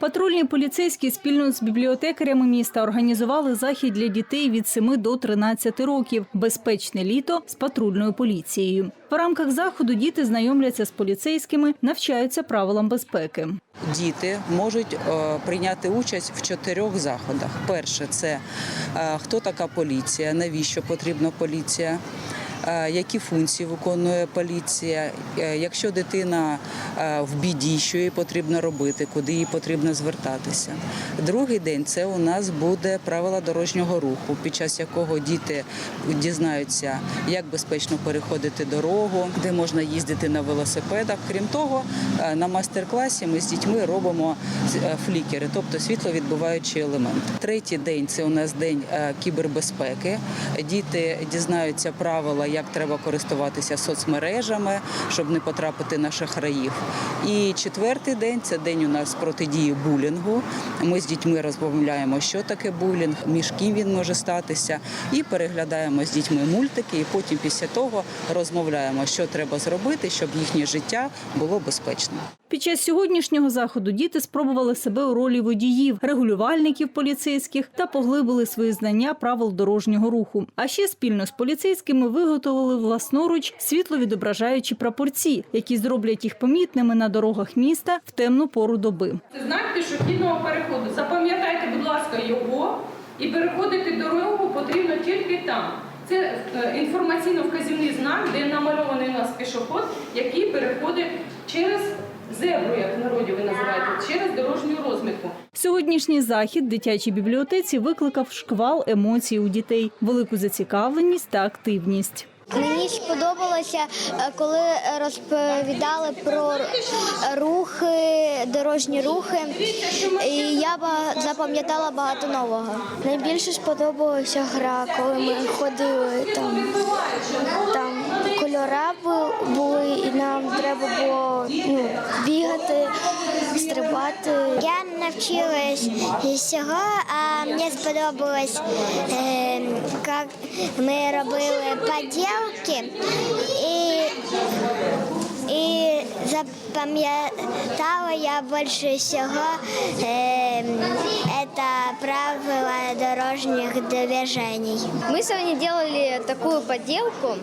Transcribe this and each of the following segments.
Патрульні поліцейські спільно з бібліотекарями міста організували захід для дітей від 7 до 13 років Безпечне літо з патрульною поліцією. В рамках заходу діти знайомляться з поліцейськими, навчаються правилам безпеки. Діти можуть е, прийняти участь в чотирьох заходах. Перше це е, хто така поліція, навіщо потрібна поліція. Е, Які функції виконує поліція? Е, Якщо дитина е, в біді, що їй потрібно робити, куди їй потрібно звертатися? Другий день це у нас буде правила дорожнього руху, під час якого діти дізнаються, як безпечно переходити дорогу, де можна їздити на велосипедах. Крім того, на майстер-класі ми з дітьми робимо флікери, тобто світловідбиваючий елемент. Третій день це у нас день кібербезпеки. Діти дізнаються правила, як треба користуватися соцмережами, щоб не потрапити на шахраїв. І четвертий день це день у нас протидії булінгу. Ми з дітьми розмовляємо, що таке булінг, між ким він може статися, і переглядаємо з дітьми мультики. І потім після того розмовляємо, що треба зробити, щоб їхнє життя було безпечним. Під час сьогоднішнього заходу діти спробували себе у ролі водіїв, регулювальників поліцейських та поглибили свої знання правил дорожнього руху. А ще спільно з поліцейськими виготовили власноруч світловідображаючі прапорці, які зроблять їх помітними на дорогах міста в темну пору доби. Це знак пішохідного переходу. Запам'ятайте, будь ласка, його і переходити дорогу потрібно тільки там. Це е, інформаційно-вказівний знак, де намальований у нас пішоход, який переходить через зебру, як в народі ви називаєте, через дорожню розмітку. Сьогоднішній захід дитячій бібліотеці викликав шквал емоцій у дітей, велику зацікавленість та активність. Мені сподобалося, е, коли розповідали про рухи, дорожні рухи, і я запам'ятала багато нового. Найбільше сподобалася гра, коли ми ходили там. Там кольора були, нам треба було ну, бігати, стрибати. Я навчилась всього, а мені сподобалось, е, як ми робили поділки і, і запам'ятала я більше всього е, це правила дорожніх движений. Мы сегодня делали такую подделку,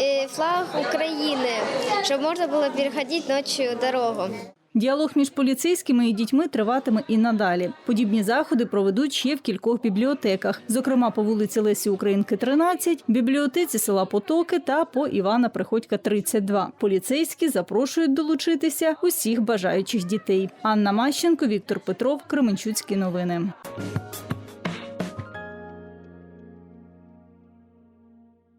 э, флаг Украины, чтобы можно было переходить ночью дорогу. Діалог між поліцейськими і дітьми триватиме і надалі. Подібні заходи проведуть ще в кількох бібліотеках, зокрема по вулиці Лесі Українки, 13, бібліотеці села Потоки та по Івана Приходька, 32. Поліцейські запрошують долучитися усіх бажаючих дітей. Анна Мащенко, Віктор Петров, Кременчуцькі новини.